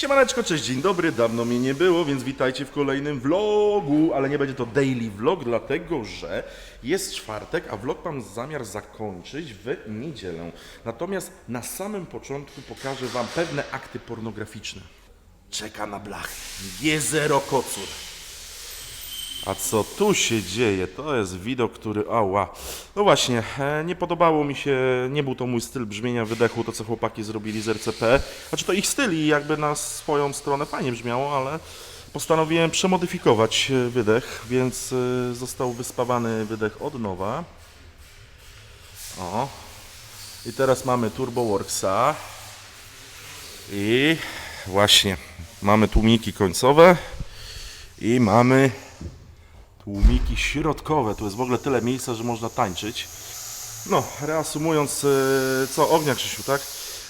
Siemaneczko, cześć, dzień dobry, dawno mnie nie było, więc witajcie w kolejnym vlogu, ale nie będzie to daily vlog, dlatego że jest czwartek, a vlog mam zamiar zakończyć w niedzielę. Natomiast na samym początku pokażę wam pewne akty pornograficzne. Czeka na blach, G0 kocur. A co tu się dzieje? To jest widok, który. Ała. No właśnie, e, nie podobało mi się, nie był to mój styl brzmienia wydechu, to co chłopaki zrobili z RCP. Znaczy to ich styl i jakby na swoją stronę fajnie brzmiało, ale postanowiłem przemodyfikować e, wydech, więc e, został wyspawany wydech od nowa. O. I teraz mamy Turboworksa. I właśnie, mamy tłumiki końcowe. I mamy tłumiki środkowe. Tu jest w ogóle tyle miejsca, że można tańczyć. No, reasumując, e, co ognia Krzysiu, tak?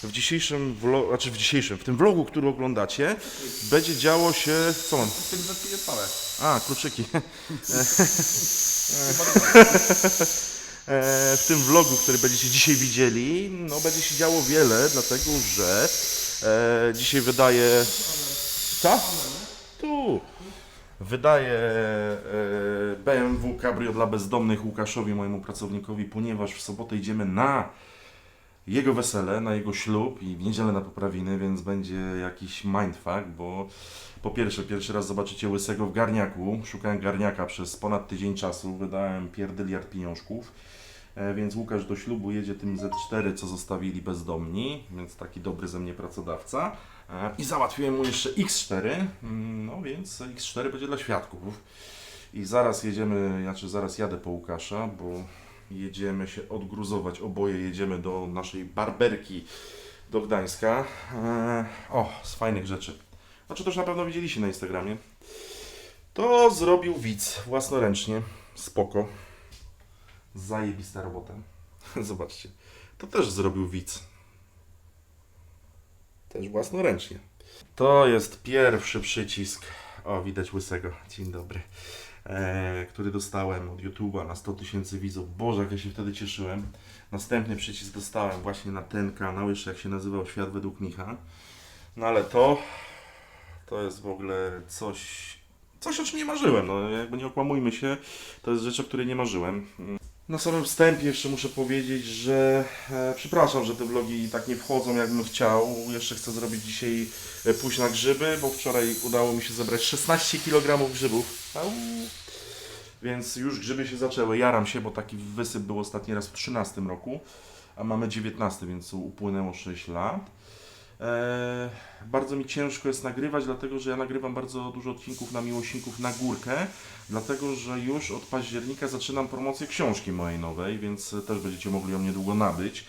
W dzisiejszym vlogu, znaczy w dzisiejszym, w tym vlogu, który oglądacie, będzie działo się. Co mam? Tym zatkuje pałę. A, kluczyki. E, w tym vlogu, który będziecie dzisiaj widzieli, no będzie się działo wiele, dlatego że e, dzisiaj wydaje. Co? Tu. Wydaje e, BMW Cabrio dla bezdomnych Łukaszowi, mojemu pracownikowi, ponieważ w sobotę idziemy na jego wesele, na jego ślub i w niedzielę na poprawiny, więc będzie jakiś mindfuck, bo po pierwsze, pierwszy raz zobaczycie łysego w garniaku. Szukałem garniaka przez ponad tydzień czasu, wydałem pierdyliard pieniążków. E, Więc Łukasz do ślubu jedzie tym Z4, co zostawili bezdomni, więc taki dobry ze mnie pracodawca. I załatwiłem mu jeszcze X4, mm, no więc X4 będzie dla świadków. I zaraz jedziemy, znaczy zaraz jadę po Łukasza, bo jedziemy się odgruzować. Oboje jedziemy do naszej barberki do Gdańska. E, O, z fajnych rzeczy. Znaczy już na pewno widzieliście na Instagramie. To zrobił widz własnoręcznie. Spoko. Zajebista robota. Zobaczcie. To też zrobił widz. Też własnoręcznie. To jest pierwszy przycisk. O, widać łysego. Dzień dobry. E, który dostałem od YouTube'a na 100 tysięcy widzów. Boże, jak ja się wtedy cieszyłem. Następny przycisk dostałem właśnie na ten kanał, jeszcze jak się nazywał Świat według Micha. No ale to, to jest w ogóle coś, coś o czym nie marzyłem. No, jakby nie okłamujmy się, to jest rzecz, o której nie marzyłem. Na samym wstępie jeszcze muszę powiedzieć, że e, przepraszam, że te vlogi tak nie wchodzą jakbym chciał. Jeszcze chcę zrobić dzisiaj e, pójść na grzyby, bo wczoraj udało mi się zebrać 16 kg grzybów. Au. Więc już grzyby się zaczęły. Jaram się, bo taki wysyp był ostatni raz w 13 roku, a mamy 19, więc upłynęło 6 lat. E, bardzo mi ciężko jest nagrywać, dlatego że ja nagrywam bardzo dużo odcinków na miłośników na górkę, dlatego że już od października zaczynam promocję książki mojej nowej, więc też będziecie mogli ją niedługo nabyć.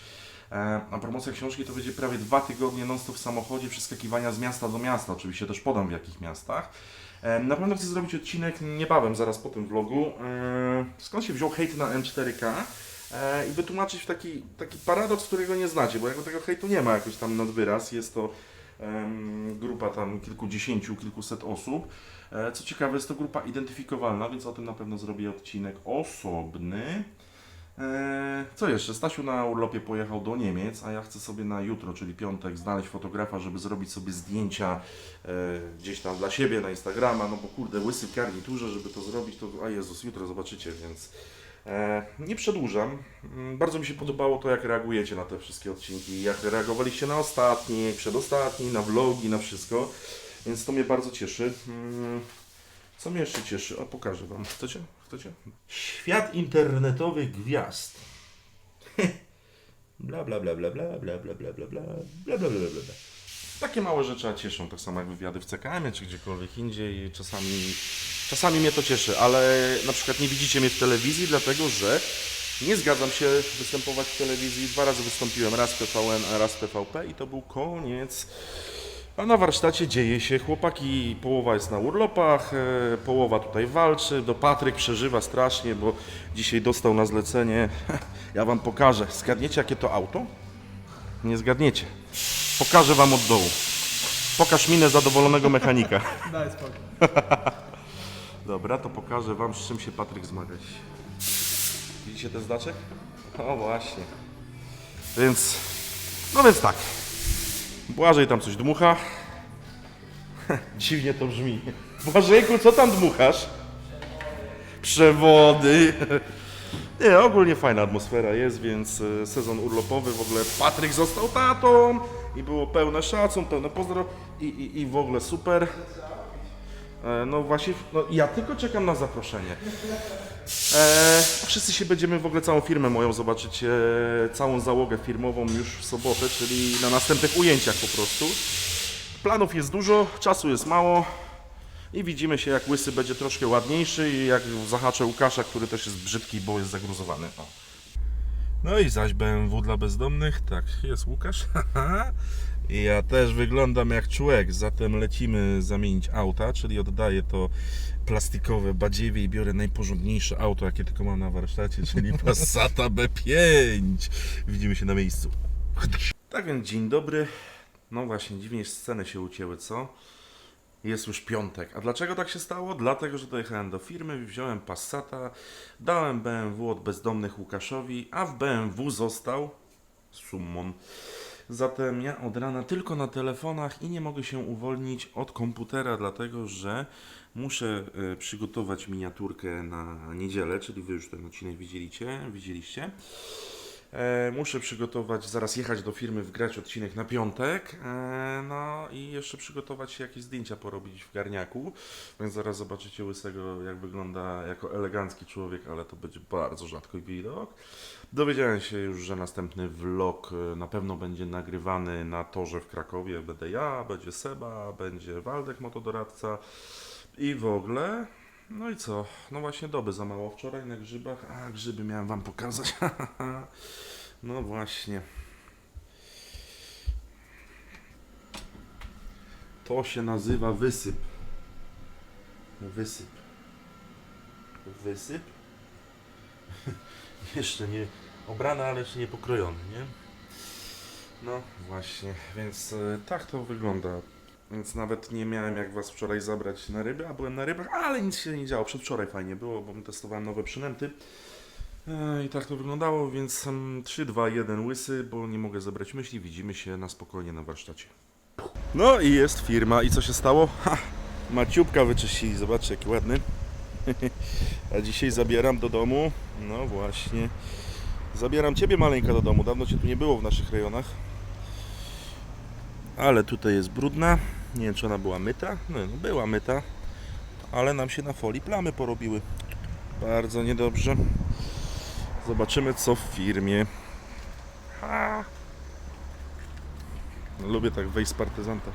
E, a promocja książki to będzie prawie dwa tygodnie non-stop w samochodzie, przeskakiwania z miasta do miasta. Oczywiście też podam w jakich miastach. E, na pewno chcę zrobić odcinek niebawem, zaraz po tym vlogu. Skąd się wziął hejt na M4K? E, i wytłumaczyć w taki, taki paradoks, którego nie znacie, bo jakby tego hejtu nie ma jakoś tam nad wyraz. Jest to em, grupa tam kilkudziesięciu, kilkuset osób. E, co ciekawe, jest to grupa identyfikowalna, więc o tym na pewno zrobię odcinek osobny. E, co jeszcze? Stasiu na urlopie pojechał do Niemiec, a ja chcę sobie na jutro, czyli piątek, znaleźć fotografa, żeby zrobić sobie zdjęcia gdzieś tam dla siebie na Instagrama, no bo kurde, łysy w garniturze, żeby to zrobić, to a Jezus, jutro zobaczycie, więc nie przedłużam. Mm, Bardzo mi się podobało to, jak reagujecie na te wszystkie odcinki, jak reagowaliście na ostatni, przedostatni, na vlogi, na wszystko, więc to mnie bardzo cieszy. Mm, Co mnie jeszcze cieszy? O, pokażę Wam. Chcecie? Chcecie? Świat internetowych gwiazd. bla bla bla bla bla bla bla bla bla bla bla bla bla bla bla. Takie małe rzeczy cieszą, tak samo jak wywiady w CKM czy gdziekolwiek indziej. Czasami, czasami mnie to cieszy, ale na przykład nie widzicie mnie w telewizji, dlatego że nie zgadzam się występować w telewizji. Dwa razy wystąpiłem, raz TVN, a raz TVP i to był koniec. A na warsztacie dzieje się, chłopaki, połowa jest na urlopach, e, połowa tutaj walczy, do Patryk przeżywa strasznie, bo dzisiaj dostał na zlecenie, ja wam pokażę, zgadniecie jakie to auto? Nie zgadniecie. Pokażę wam od dołu. Pokaż minę zadowolonego mechanika. Daj spokój. Dobra, to pokażę wam z czym się Patryk zmaga. Widzicie ten znaczek? O właśnie. Więc, no więc tak. Błażej tam coś dmucha. Dziwnie to brzmi. Błażejku, co tam dmuchasz? Przewody. Nie, ogólnie fajna atmosfera jest, więc e, sezon urlopowy w ogóle Patryk został tatą i było pełne szacun, pełne pozdro i, i, i w ogóle super. E, No właśnie, no ja tylko czekam na zaproszenie. E, wszyscy się będziemy w ogóle całą firmę moją zobaczyć, e, całą załogę firmową już w sobotę, czyli na następnych ujęciach po prostu. Planów jest dużo, czasu jest mało i widzimy się jak Łysy będzie troszkę ładniejszy i jak zahaczę Łukasza, który też jest brzydki, bo jest zagruzowany. O. No i zaś BMW dla bezdomnych, tak, jest Łukasz. I ja też wyglądam jak człowiek, zatem lecimy zamienić auta, czyli oddaję to plastikowe badziewie i biorę najporządniejsze auto, jakie tylko mam na warsztacie, czyli Passata B5. Widzimy się na miejscu. Tak więc dzień dobry. No właśnie, dziwnie sceny się ucięły, co? Jest już piątek. A dlaczego tak się stało? Dlatego, że dojechałem do firmy, wziąłem Passata, dałem BMW od bezdomnych Łukaszowi, a w BMW został Summon. Zatem ja od rana tylko na telefonach i nie mogę się uwolnić od komputera, dlatego że muszę e, przygotować miniaturkę na niedzielę, czyli wy już ten odcinek widzieliście, widzieliście. E, muszę przygotować, zaraz jechać do firmy, wgrać odcinek na piątek. E, no i jeszcze przygotować jakieś zdjęcia porobić w garniaku. Więc zaraz zobaczycie łysego, jak wygląda jako elegancki człowiek, ale to będzie bardzo rzadko widok. Dowiedziałem się już, że następny vlog e, na pewno będzie nagrywany na torze w Krakowie. Będę ja, będzie Seba, będzie Waldek, motodoradca i w ogóle. No i co? No właśnie doby za mało wczoraj na grzybach. A, grzyby miałem wam pokazać. no właśnie. To się nazywa wysyp. Wysyp. Wysyp? jeszcze nie obrany, ale jeszcze nie pokrojony, nie? No właśnie, więc e, tak to wygląda. Więc nawet nie miałem jak was wczoraj zabrać na ryby, a byłem na rybach, ale nic się nie działo. Przedwczoraj fajnie było, bo testowałem nowe przynęty. E, I tak to wyglądało, więc mm, 3, 2, 1 łysy, bo nie mogę zebrać myśli. Widzimy się na spokojnie na warsztacie. No i jest firma. I co się stało? Ha! Maciubka wyczyścili, zobaczcie jaki ładny. A dzisiaj zabieram do domu, no właśnie, zabieram Ciebie maleńka do domu. Dawno Cię tu nie było w naszych rejonach. Ale tutaj jest brudna. Nie wiem, czy ona była myta. No, no była myta, ale nam się na folii plamy porobiły. Bardzo niedobrze. Zobaczymy, co w firmie. Ha! Lubię tak wejść z partyzanta.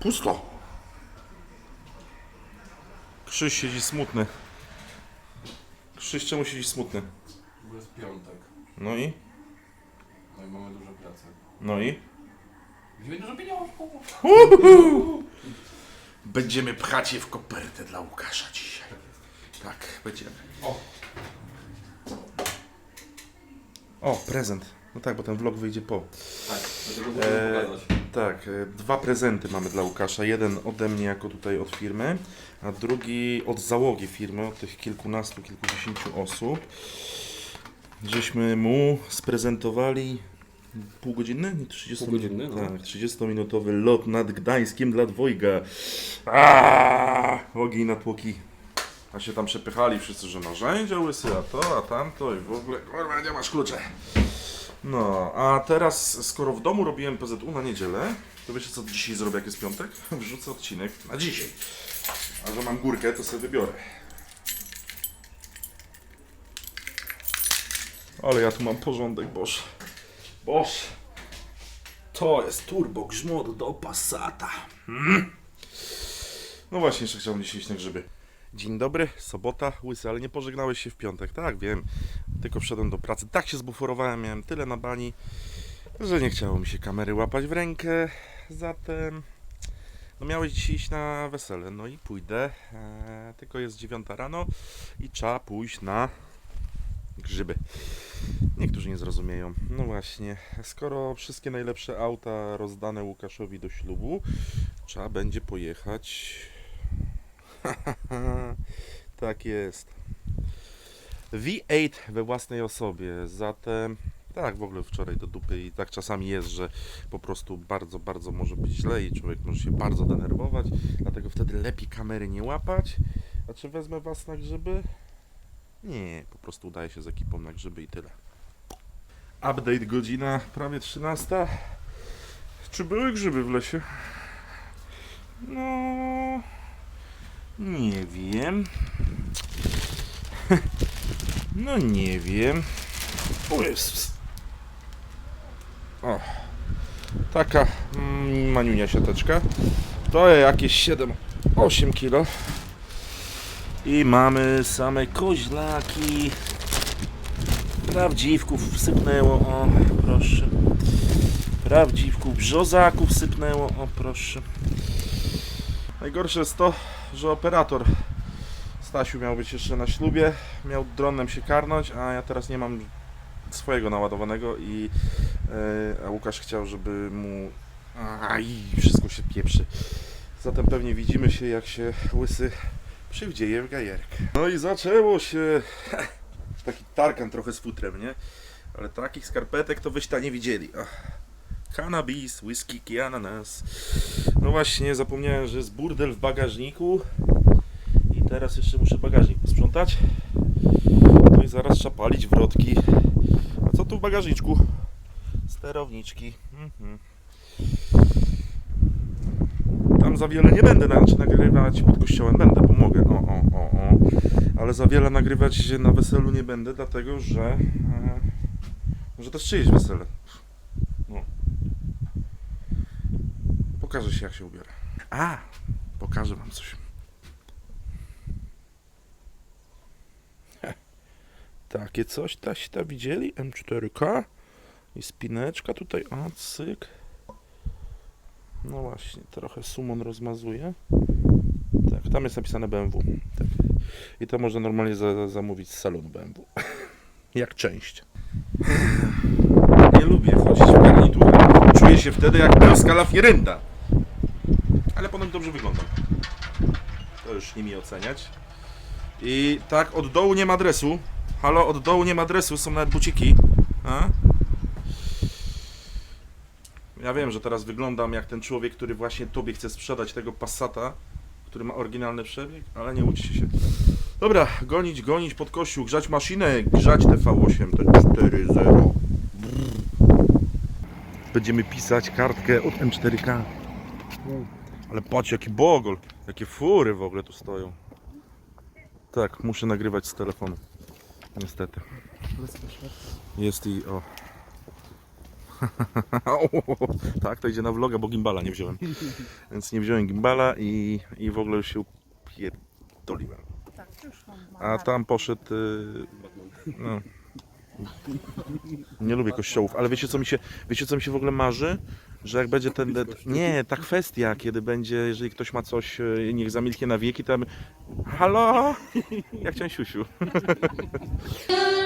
Pusto. Krzyś siedzi smutny. Krzyś, czemu siedzisz smutny? Bo jest piątek. No i? No i mamy dużo pracy. No i? Widzimy dużo pieniążków. Będziemy pchać je w kopertę dla Łukasza dzisiaj. Tak, będziemy. O! O, prezent. No tak, bo ten vlog wyjdzie po. Tak, dlatego eee... pokazać. Tak, e, dwa prezenty mamy dla Łukasza. Jeden ode mnie jako tutaj od firmy, a drugi od załogi firmy, od tych kilkunastu, kilkudziesięciu osób. Żeśmy mu sprezentowali półgodzinny? Nie, 30 Półgodzinny, no. Tak, 30-minutowy lot nad Gdańskiem dla dwojga. Aaaa! Ogień na tłoki. A się tam przepychali wszyscy, że narzędzia łysy, a to, a tamto i w ogóle, kurwa, nie masz klucze. No, a teraz, skoro w domu robiłem PZU na niedzielę, to wiecie co dzisiaj zrobię, jak jest piątek? Wrzucę odcinek na dzisiaj. A że mam górkę, to sobie wybiorę. Ale ja tu mam porządek, boż. Boż. To jest turbo grzmot do Passata. Mm. No właśnie, jeszcze chciałbym dzisiaj iść na grzyby. Dzień dobry, sobota, łysy, ale nie pożegnałeś się w piątek, tak, wiem. Tylko wszedłem do pracy, tak się zbuforowałem, miałem tyle na bani, że nie chciało mi się kamery łapać w rękę, zatem no miałeś dzisiaj iść na wesele, no i pójdę, eee, tylko jest dziewiąta rano i trzeba pójść na grzyby. Niektórzy nie zrozumieją. No właśnie, skoro wszystkie najlepsze auta rozdane Łukaszowi do ślubu, trzeba będzie pojechać. tak jest. V8 we własnej osobie, zatem Tak, w ogóle wczoraj do dupy i tak czasami jest, że po prostu bardzo, bardzo może być źle i człowiek może się bardzo denerwować, dlatego wtedy lepiej kamery nie łapać. A czy wezmę was na grzyby? Nie, po prostu udaje się z ekipą na grzyby i tyle. Update godzina prawie 13. Czy były grzyby w lesie? No, nie wiem. No nie wiem. O Jezus. O. Taka mm, maniunia siateczka. To jakieś 7-8 kilo. I mamy same koźlaki. Prawdziwków sypnęło, o proszę. Prawdziwków, brzozaków sypnęło, o proszę. Najgorsze jest to, że operator Stasiu miał być jeszcze na ślubie, miał dronem się karnąć, a ja teraz nie mam swojego naładowanego i a Łukasz chciał, żeby mu aj, wszystko się pieprzy. Zatem pewnie widzimy się jak się łysy przywdzieje w gajerkę. No i zaczęło się taki tarkan trochę z futrem, nie? Ale takich skarpetek to wyście nie widzieli. Ach. Cannabis, whisky, i ananas. No właśnie, zapomniałem, że jest burdel w bagażniku. I teraz jeszcze muszę bagażnik posprzątać. No i zaraz trzeba palić wrotki. A co tu w bagażniczku? Sterowniczki. Mhm. Tam za wiele nie będę znaczy nagrywać pod kościołem. Będę, bo mogę. O, o, o, o. Ale za wiele nagrywać na weselu nie będę, dlatego że. E, może też czyjeś wesele. No. Pokażę się, jak się ubiorę. A! Pokażę wam coś. Takie coś, taś ta widzieli? M4K i spineczka tutaj, o cyk. No właśnie, trochę sumon rozmazuje. Tak, tam jest napisane BMW. Tak. I to można normalnie za, zamówić z salonu BMW. jak część. Nie lubię chodzić w garniturze. Czuję się wtedy jak polska lafirynda. Ale potem dobrze wyglądam. To już nie mi oceniać. I tak, od dołu nie ma adresu. Halo, od dołu nie ma adresu, są nawet buciki. A? Ja wiem, że teraz wyglądam jak ten człowiek, który właśnie tobie chce sprzedać tego Passata, który ma oryginalny przebieg, ale nie łudźcie się. Dobra, gonić, gonić pod kościół, grzać maszynę, grzać TV8, to 4.0. Będziemy pisać kartkę od M4K. Ale patrz, jaki bogol, jakie fury w ogóle tu stoją. Tak, muszę nagrywać z telefonu. Niestety. Jest i o. tak, to idzie na vloga, bo gimbala nie wziąłem. Więc nie wziąłem gimbala i, i w ogóle już się upierdoliłem. Tak. A tam poszedł. y, No. Nie lubię kościołów, ale wiecie co mi się, wiecie co mi się w ogóle marzy? Że jak będzie ten. Nie, ta kwestia, kiedy będzie, jeżeli ktoś ma coś, y, niech zamilknie na wieki, to ja bym- Halo? Ja chciałem siusiu.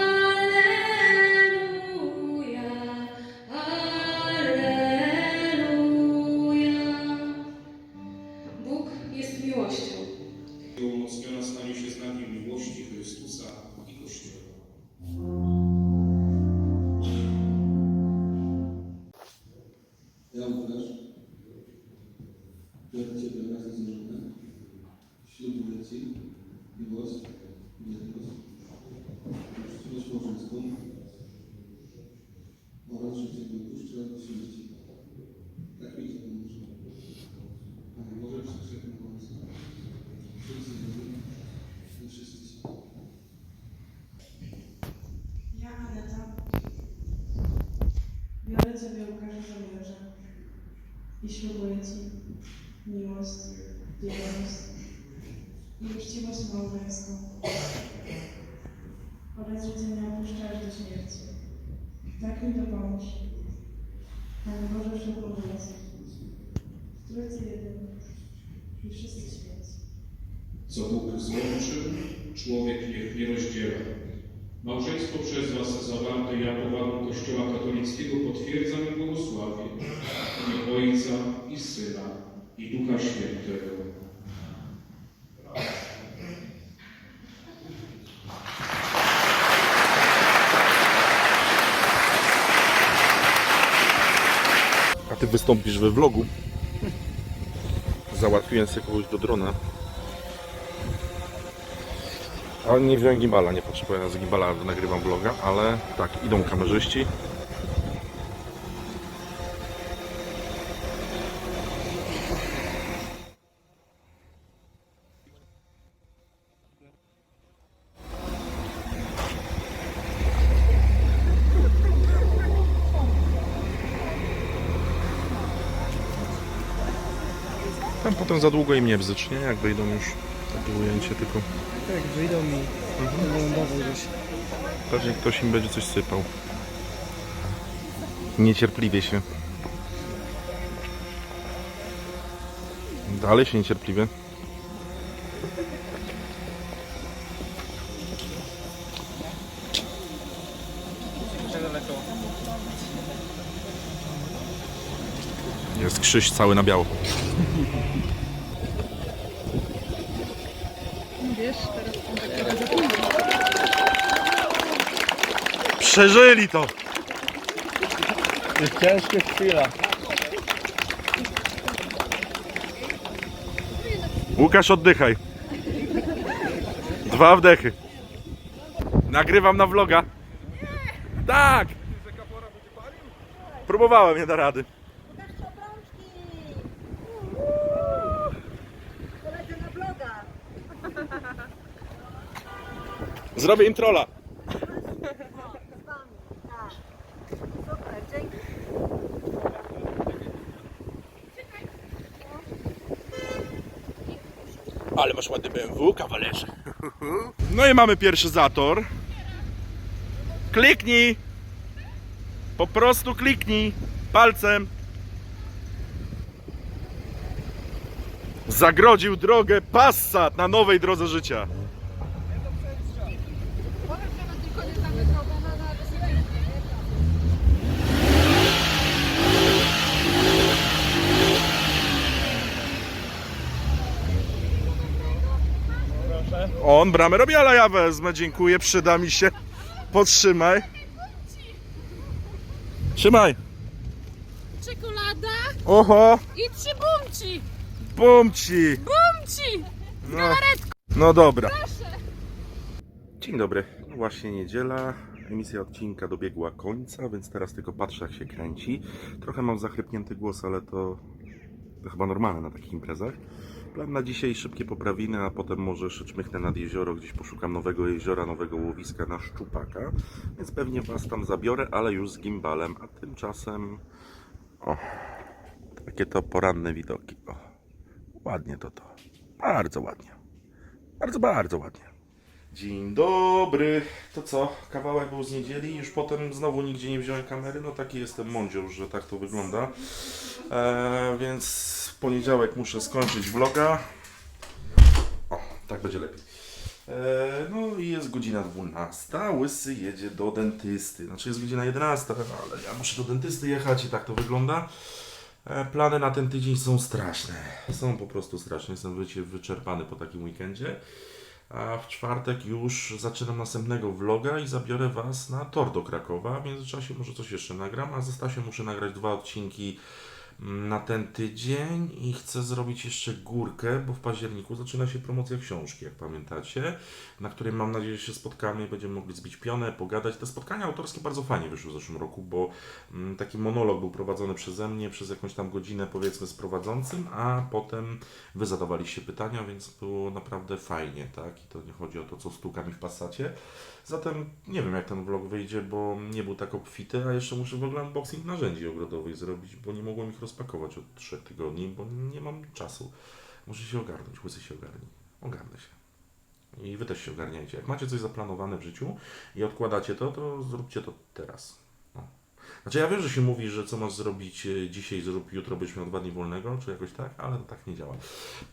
ślubuję Ci miłość, wierność, uczciwość małżeńską oraz, nie opuszczę do śmierci. Tak mi Cię pomóże. Panie Boże, wszechświatny pomocny, wszyscy żywi i wszyscy się. Ja, Aneta, biorę Ciebie, uczciwość małżeńską oraz, że Cię nie opuszczę aż do śmierci. Tak mi dopomóż. Panie Boże Wszechmogący, w Trójcy Jedyny i wszyscy święci. Co Bóg złączył, człowiek niech nie rozdziela. Małżeństwo przez Was zawarte ja powagą Kościoła katolickiego potwierdzam i błogosławię. Ojca i Syna i Ducha Świętego. Ty wystąpisz we vlogu. Załatwiłem sobie kogoś do drona. Ale nie wziąłem gimbala, nie potrzebuję z gimbala, nagrywam vloga, ale tak, idą kamerzyści. Tam potem za długo im nie bzycz, nie? Jak wyjdą już takie ujęcie, tylko Tak, wyjdą mi. Nie lądował gdzieś. pewnie ktoś im będzie coś sypał. Niecierpliwie się. Dalej się niecierpliwie. Jest krzyż cały na biało. Wiesz, teraz tam takiego Przeżyli to! Jest ciężkie chwila. Łukasz, oddychaj. Dwa wdechy. Nagrywam na vloga. Tak! Próbowałem, nie da rady. Zrobię im trolla. Z wami. Tak. Super, dzięki. Ale masz ładny BMW, kawalerze. No i mamy pierwszy zator. Kliknij! Po prostu kliknij palcem. Zagrodził drogę Passat na nowej drodze życia. On bramę robi, ale ja wezmę, dziękuję, przyda mi się. Potrzymaj. Trzymaj. Czekolada Oho, i trzy bumci! bumci. Bumci! No, no dobra. Dzień dobry. No właśnie niedziela. Emisja odcinka dobiegła końca, więc teraz tylko patrzę jak się kręci. Trochę mam zachrypnięty głos, ale to, to chyba normalne na takich imprezach. Plan na dzisiaj szybkie poprawiny, a potem może jeszcze czmychnę nad jezioro, gdzieś poszukam nowego jeziora, nowego łowiska na szczupaka. Więc pewnie Was tam zabiorę, ale już z gimbalem. A tymczasem... O, takie to poranne widoki. O, ładnie to to. Bardzo ładnie. Bardzo, bardzo ładnie. Dzień dobry. To co? Kawałek był z niedzieli, już potem znowu nigdzie nie wziąłem kamery. No taki jestem mądzior, że tak to wygląda. Eee, więc poniedziałek muszę skończyć vloga. O, tak będzie lepiej. Eee, no i jest godzina 12. Łysy jedzie do dentysty. Znaczy jest godzina 11, ale ja muszę do dentysty jechać i tak to wygląda. E, Plany na ten tydzień są straszne. Są po prostu straszne. Jestem wyczerpany po takim weekendzie. A w czwartek już zaczynam następnego vloga i zabiorę Was na tor do Krakowa. W międzyczasie może coś jeszcze nagram, a ze Stasiem muszę nagrać dwa odcinki na ten tydzień i chcę zrobić jeszcze górkę, bo w październiku zaczyna się promocja książki, jak pamiętacie, na której mam nadzieję, się spotkamy i będziemy mogli zbić pionę, pogadać. Te spotkania autorskie bardzo fajnie wyszły w zeszłym roku, bo mm, taki monolog był prowadzony przeze mnie przez jakąś tam godzinę, powiedzmy, z prowadzącym, a potem wy zadawaliście pytania, więc było naprawdę fajnie, tak? I to nie chodzi o to, co stuka mi w pasacie. Zatem nie wiem, jak ten vlog wyjdzie, bo nie był tak obfity, a jeszcze muszę w ogóle unboxing narzędzi ogrodowych zrobić, bo nie mogłem ich rozpakować od trzech tygodni, bo nie mam czasu. Muszę się ogarnąć, łysy się ogarnij. Ogarnę się. I wy też się ogarniajcie. Jak macie coś zaplanowane w życiu i odkładacie to, to zróbcie to teraz. No. Znaczy ja wiem, że się mówi, że co masz zrobić e, dzisiaj, zrób jutro, byś miał dwa dni wolnego, czy jakoś tak, ale tak nie działa.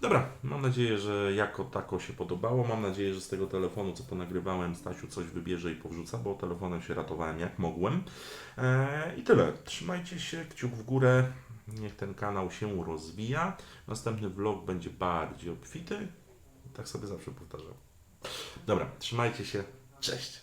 Dobra, mam nadzieję, że jako tako się podobało. Mam nadzieję, że z tego telefonu, co ponagrywałem, Stasiu coś wybierze i powrzuca, bo telefonem się ratowałem jak mogłem. Eee, I tyle. Trzymajcie się, kciuk w górę. Niech ten kanał się rozwija. Następny vlog będzie bardziej obfity. Tak sobie zawsze powtarzam. Dobra, trzymajcie się. Cześć!